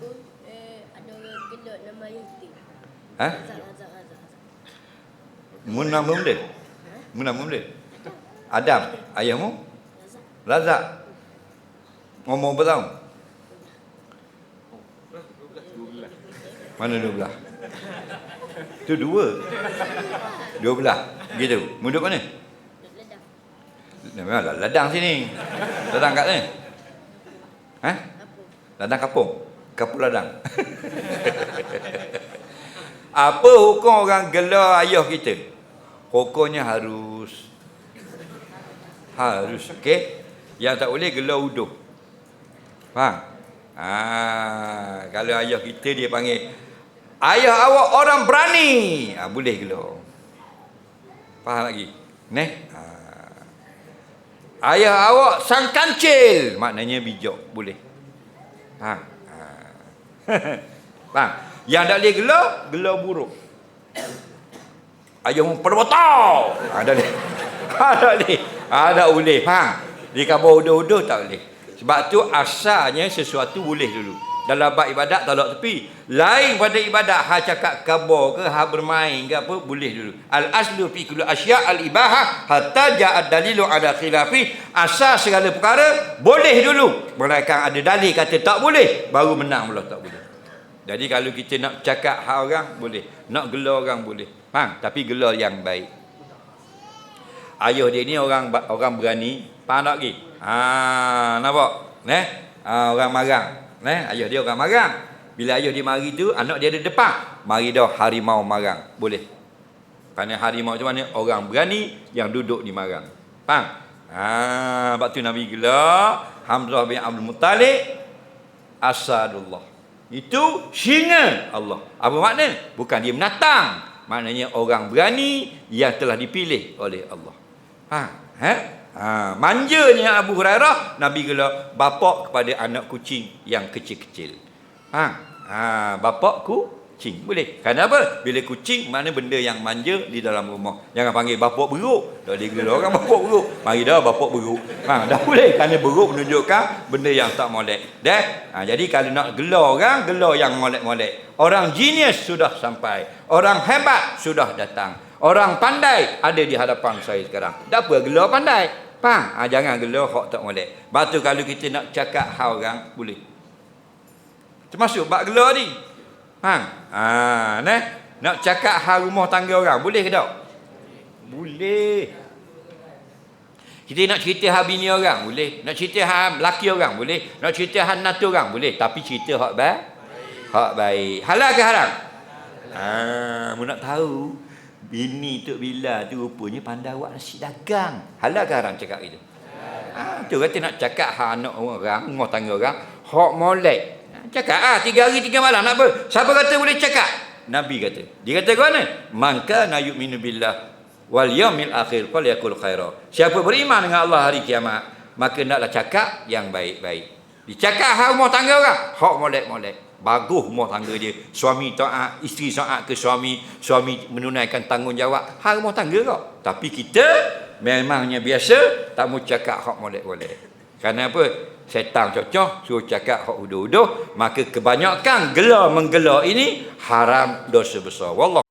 aku eh, ada orang gelak nama Yuti. Ha? Razak, Razak. Razak. Mu nama benda? Mu nama benda? Adam, ayahmu? Razak. Razak. Ngomong berapa tahun? Mana dua belah? Tu dua. Dua belah. Gitu. Mu duduk mana? Ledang. Memanglah ladang sini. Ladang kat mana? Ha? Ladang kapung. Kapung ladang. Apa hukum orang gelar ayah kita? Hukumnya harus harus okey. Yang tak boleh gelar uduh. Faham? Ah, kalau ayah kita dia panggil ayah awak orang berani. Ah, boleh gelar. Faham lagi? Neh? Ah. Ayah awak sang kancil. Maknanya bijak. Boleh. Ha. Faham? Yang tak boleh gelar, gelar buruk. Ayah mu perbotol. Ada ni. Ada ni. Ada boleh. Faham? Di kabar uduh-uduh tak boleh. Sebab tu asalnya sesuatu boleh dulu. Dalam bab ibadat tolak tepi. Lain pada ibadat ha cakap kabar ke ha bermain ke apa boleh dulu. Al aslu fi kulli asya' al ibahah hatta ja'a dalilu ada khilafi. Asal segala perkara boleh dulu. Mereka ada dalil kata tak boleh baru menang pula tak boleh. Jadi kalau kita nak cakap hak orang boleh, nak gelar orang boleh. Faham? Tapi gelar yang baik. Ayah dia ni orang orang berani, faham tak lagi? Ha, nampak? Neh? Ha, orang marang. Neh, ayah dia orang marang. Bila ayah dia mari tu, anak dia ada depan. Mari dah harimau marang. Boleh. Kerana harimau macam mana? Orang berani yang duduk di marang. Faham? Ha, sebab tu Nabi gelar Hamzah bin Abdul Muttalib Asadullah. Itu singa Allah. Apa makna? Bukan dia menatang. Maknanya orang berani yang telah dipilih oleh Allah. Ha? Ha? Ha, manjanya Abu Hurairah Nabi gelar bapak kepada anak kucing yang kecil-kecil. Ha? Ha, bapak kucing. Boleh. Kenapa? Bila kucing mana benda yang manja di dalam rumah. Jangan panggil bapak beruk. Dah digelar orang bapak beruk. Mari dah bapak beruk. Ha, dah boleh. Kerana beruk menunjukkan benda yang tak molek. Dah? Ha, jadi kalau nak gelar orang, gelar yang molek-molek. Orang genius sudah sampai. Orang hebat sudah datang. Orang pandai ada di hadapan saya sekarang. Tak apa gelar pandai. Faham? Ha, jangan gelar hak tak molek. Batu kalau kita nak cakap hal orang, boleh. Termasuk bak gelar ni. Faham? Ha, nah, nak cakap hal rumah tangga orang, boleh ke tak? Boleh. Kita nak cerita hal bini orang, boleh. Nak cerita hal laki orang, boleh. Nak cerita hal natu orang, boleh. Tapi cerita hak baik. Hak baik. Halal ke haram? Ah, mu nak tahu bini Tok Bila tu rupanya pandai buat nasi dagang. Halal ke haram cakap itu? Ah, tu kata nak cakap hak anak orang, rumah tangga orang, hak molek. Cakap ah tiga hari tiga malam nak apa? Siapa kata boleh cakap? Nabi kata. Dia kata ke mana? Maka na yu'minu billah wal yaumil akhir falyakul khaira. Siapa beriman dengan Allah hari kiamat, maka naklah cakap yang baik-baik. Dicakap hak rumah tangga orang, hak molek-molek. Bagus rumah tangga dia. Suami taat, isteri taat ke suami, suami menunaikan tanggungjawab. Hak rumah tangga kau. Tapi kita memangnya biasa tak mau cakap hak molek-molek. Kerana apa? Setan cocok suruh cakap hak uduh-uduh, maka kebanyakan gelar menggelar ini haram dosa besar. Wallah